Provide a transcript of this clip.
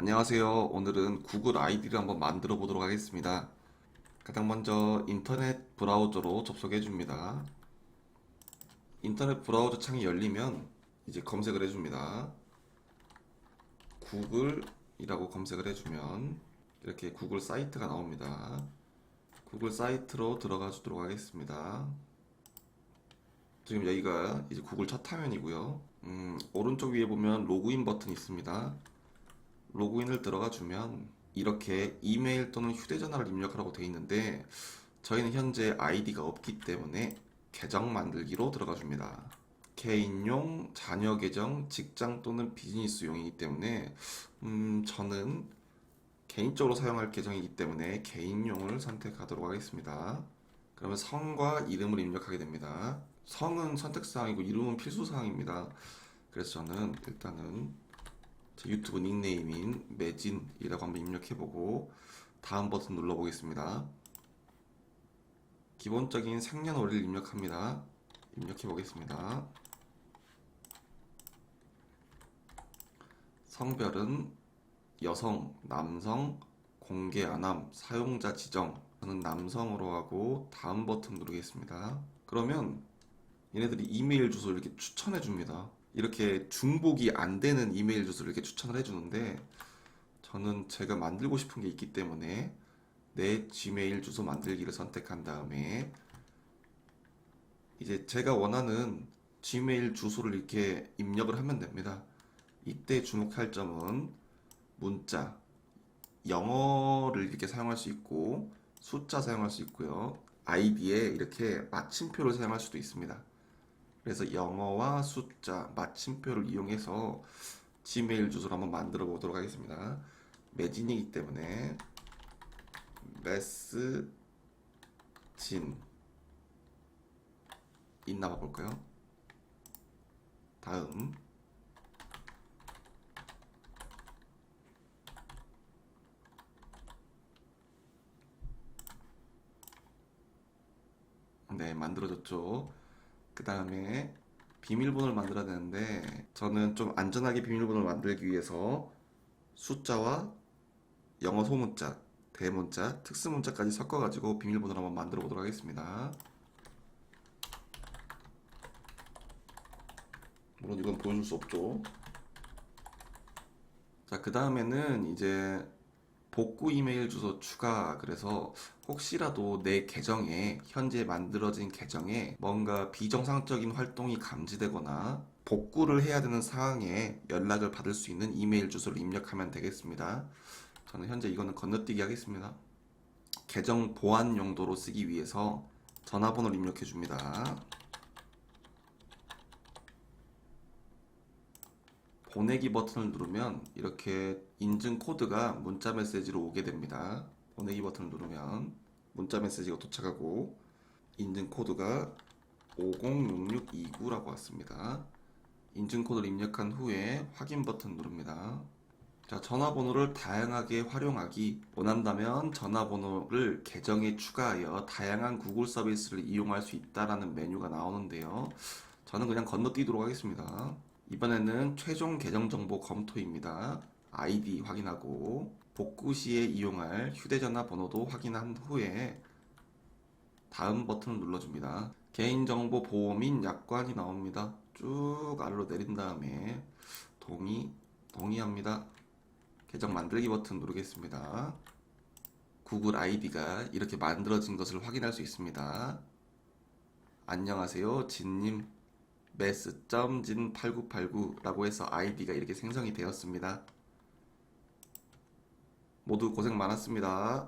안녕하세요. 오늘은 구글 아이디를 한번 만들어 보도록 하겠습니다. 가장 먼저 인터넷 브라우저로 접속해 줍니다. 인터넷 브라우저 창이 열리면 이제 검색을 해 줍니다. 구글이라고 검색을 해주면 이렇게 구글 사이트가 나옵니다. 구글 사이트로 들어가 주도록 하겠습니다. 지금 여기가 이제 구글 첫 화면이고요. 음, 오른쪽 위에 보면 로그인 버튼이 있습니다. 로그인을 들어가 주면 이렇게 이메일 또는 휴대전화를 입력하라고 되어 있는데 저희는 현재 아이디가 없기 때문에 계정 만들기로 들어가 줍니다. 개인용, 자녀 계정, 직장 또는 비즈니스용이기 때문에 음, 저는 개인적으로 사용할 계정이기 때문에 개인용을 선택하도록 하겠습니다. 그러면 성과 이름을 입력하게 됩니다. 성은 선택사항이고 이름은 필수사항입니다. 그래서 저는 일단은 제 유튜브 닉네임인 매진이라고 한번 입력해보고 다음 버튼 눌러보겠습니다. 기본적인 생년월일을 입력합니다. 입력해보겠습니다. 성별은 여성, 남성, 공개 안함, 사용자 지정. 저는 남성으로 하고 다음 버튼 누르겠습니다. 그러면 얘네들이 이메일 주소를 이렇게 추천해 줍니다. 이렇게 중복이 안 되는 이메일 주소를 이렇게 추천을 해 주는데 저는 제가 만들고 싶은 게 있기 때문에 내 지메일 주소 만들기를 선택한 다음에 이제 제가 원하는 지메일 주소를 이렇게 입력을 하면 됩니다. 이때 주목할 점은 문자, 영어를 이렇게 사용할 수 있고 숫자 사용할 수 있고요. 아이디에 이렇게 마침표를 사용할 수도 있습니다. 그래서 영어와 숫자, 마침표를 이용해서 지메일 주소를 한번 만들어 보도록 하겠습니다. 매진이기 때문에 메스진 있나 봐 볼까요? 다음 네 만들어졌죠. 그 다음에 비밀번호를 만들어야 되는데 저는 좀 안전하게 비밀번호를 만들기 위해서 숫자와 영어 소문자, 대문자, 특수문자까지 섞어가지고 비밀번호를 한번 만들어 보도록 하겠습니다. 물론 이건 보여줄 수 없죠. 자, 그 다음에는 이제 복구 이메일 주소 추가 그래서 혹시라도 내 계정에 현재 만들어진 계정에 뭔가 비정상적인 활동이 감지되거나 복구를 해야 되는 상황에 연락을 받을 수 있는 이메일 주소를 입력하면 되겠습니다. 저는 현재 이거는 건너뛰기 하겠습니다. 계정 보안 용도로 쓰기 위해서 전화번호를 입력해 줍니다. 보내기 버튼을 누르면 이렇게 인증 코드가 문자 메시지로 오게 됩니다. 보내기 버튼을 누르면 문자 메시지가 도착하고 인증 코드가 506629라고 왔습니다. 인증 코드를 입력한 후에 확인 버튼 누릅니다. 자, 전화번호를 다양하게 활용하기 원한다면 전화번호를 계정에 추가하여 다양한 구글 서비스를 이용할 수 있다라는 메뉴가 나오는데요. 저는 그냥 건너뛰도록 하겠습니다. 이번에는 최종 계정 정보 검토입니다. 아이디 확인하고 복구 시에 이용할 휴대전화 번호도 확인한 후에 다음 버튼을 눌러줍니다. 개인정보 보호 및 약관이 나옵니다. 쭉 아래로 내린 다음에 동의, 동의합니다. 계정 만들기 버튼 누르겠습니다. 구글 아이디가 이렇게 만들어진 것을 확인할 수 있습니다. 안녕하세요, 진님. 메스.진8989라고 해서 아이디가 이렇게 생성이 되었습니다. 모두 고생 많았습니다.